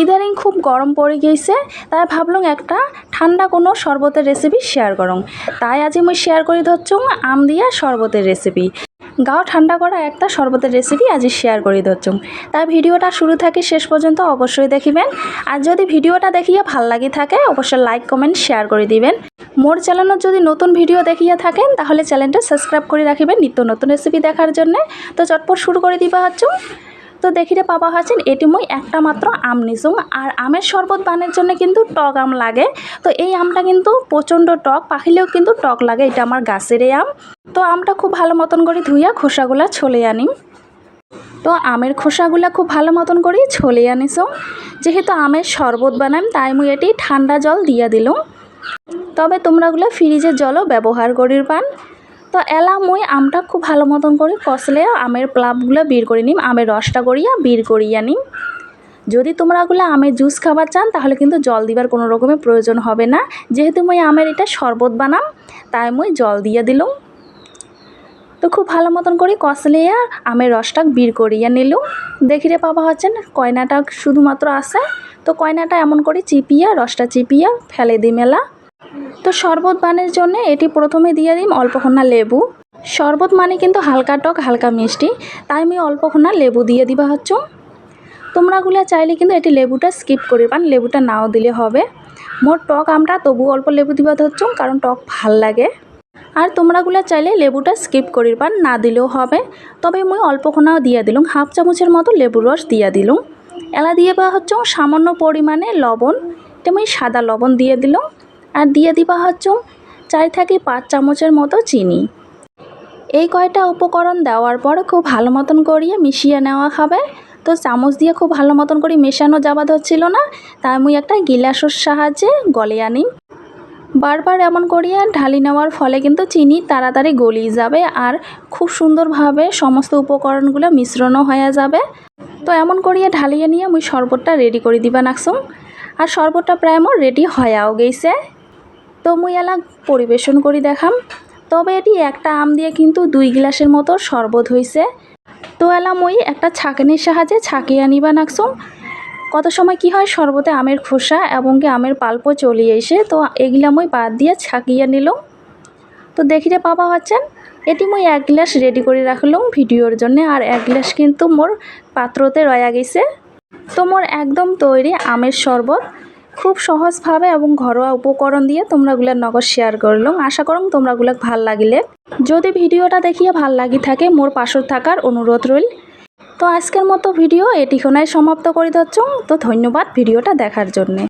ইদানিং খুব গরম পড়ে গিয়েছে, তাই ভাবলাম একটা ঠান্ডা কোনো শরবতের রেসিপি শেয়ার করং তাই আজি মুই শেয়ার করে ধরছুম আম দিয়া শরবতের রেসিপি গাও ঠান্ডা করা একটা শরবতের রেসিপি আজি শেয়ার করে ধরছুম তাই ভিডিওটা শুরু থেকে শেষ পর্যন্ত অবশ্যই দেখিবেন। আর যদি ভিডিওটা দেখিয়ে ভালো লাগি থাকে, অবশ্যই লাইক কমেন্ট শেয়ার করে দিবেন। মোর চ্যানেলত যদি নতুন ভিডিও দেখিয়ে থাকেন, তাহলে চ্যানেলটা সাবস্ক্রাইব করে রাখিবেন নিত্য নতুন রেসিপি দেখার জন্য। তো চটপট শুরু করে দিবা হচ্ছুম তো দেখিতে পাবা হচ্ছেন এটি মই একটা মাত্র আম নিছুং। আর আমের শরবত বানের জন্য কিন্তু টক আম লাগে। তো এই আমটা কিন্তু প্রচণ্ড টক, পাখিলেও কিন্তু টক লাগে, এটা আমার গাছেরই আম। তো আমটা খুব ভালো মতন করে ধুইয়া খোসাগুলা ছলে আনিম তো আমের খোসাগুলা খুব ভালো মতন করে ছলে আনিস যেহেতু আমের শরবত বানাম, তাই মুই এটি ঠান্ডা জল দিয়া দিলুম। তবে তোমরাগুলো ফ্রিজের জলও ব্যবহার করির পান। তো এলা মুই আমটা খুব ভালো মতন করে কষলে আমের প্লাবগুলো বের করে নিম, আমের রসটা করিয়া বের করিয়া নিম। যদি তোমরাগুলো আমের জুস খাবার চান, তাহলে কিন্তু জল দিবার কোনো রকমের প্রয়োজন হবে না। যেহেতু মই আমের এটা শরবত বানাম, তাই মুই জল দিয়ে দিলুম। তো খুব ভালো মতন করে কষলিয়া আমের রসটা বীর করিয়া নিলুম। দেখিরে পাবা হচ্ছেন, কয়নাটা শুধুমাত্র আসে তো কয়নাটা এমন করে চিপিয়া, রসটা চিপিয়া ফেলে দিই মেলা। তো শরবত বানের জন্য এটি প্রথমে দিয়ে দিম অল্পক্ষণা লেবু। শরবত মানে কিন্তু হালকা টক, হালকা মিষ্টি। তাই আমি অল্পক্ষণা লেবু দিয়ে দিবা হচ্ছ। তোমরাগুলা চাইলে কিন্তু এটি লেবুটা স্কিপ করে পান লেবুটা নাও দিলে হবে। মোর টক আমরা তবু অল্প লেবু দিবা ধরছ কারণ টক ভালো লাগে। আর তোমরাগুলা চাইলে লেবুটা স্কিপ করির পান না দিলেও হবে। তবে মুই অল্পক্ষণাও দিয়ে দিলুম, হাফ চামচের মতো লেবুর রস দিয়ে দিলুম। এলা দিয়ে বা হচ্ছে সামান্য পরিমাণে লবণ। এটা সাদা লবণ দিয়ে দিলাম। আর দিয়ে দিবা হচ্ছে চার থেকে পাঁচ চামচের মতো চিনি। এই কয়টা উপকরণ দেওয়ার পর খুব ভালো মতন করিয়ে মিশিয়ে নেওয়া খাবে তো চামচ দিয়ে খুব ভালো মতন করে মেশানো যাবা ধরছিল না, তাই মুই একটা গিলাসের সাহায্যে গলে আনি। বারবার এমন করিয়া ঢালি নেওয়ার ফলে কিন্তু চিনি তাড়াতাড়ি গলিয়ে যাবে আর খুব সুন্দরভাবে সমস্ত উপকরণগুলো মিশ্রণও হয়ে যাবে। তো এমন করিয়া ঢালিয়ে নিয়ে মুই শরবতটা রেডি করে দিবা নাকসুম। আর শরবতটা প্রায় মোর রেডি হয়াও গেছে। তো মুই এলা পরিবেশন করি দেখাম। তবে এটি একটা আম দিয়ে কিন্তু দুই গ্লাসের মতো শরবত হয়েছে তো এলা মুই একটা ছাঁকনির সাহায্যে ছাঁকিয়ে নিবা নাকসুম কত সময় কি হয়, শরবতে আমের খোসা এবং কি আমের পাল্পও চলিয়ে এসে, তো এগুলা মুই বাদ দিয়ে ছাঁকিয়ে নিলাম। তো দেখিতে পাবা হচ্ছেন এটি মুই এক গ্লাস রেডি করে রাখলাম ভিডিওর জন্য, আর এক গ্লাস কিন্তু মোর পাত্রতে রয়া গেছে। তো মোর একদম তৈরি আমের শরবত। খুব সহজভাবে এবং ঘরোয়া উপকরণ দিয়ে তোমরাগুলার নগদ শেয়ার করলাম। আশা করুন তোমরাগুলা ভালো লাগিলে। যদি ভিডিওটা দেখিয়ে ভালো লাগি থাকে, মোর পাশে থাকার অনুরোধ রইল। তো আজকের মতো ভিডিও এটিখানায় সমাপ্ত করে দিচ্ছ তো ধন্যবাদ ভিডিওটা দেখার জন্যে।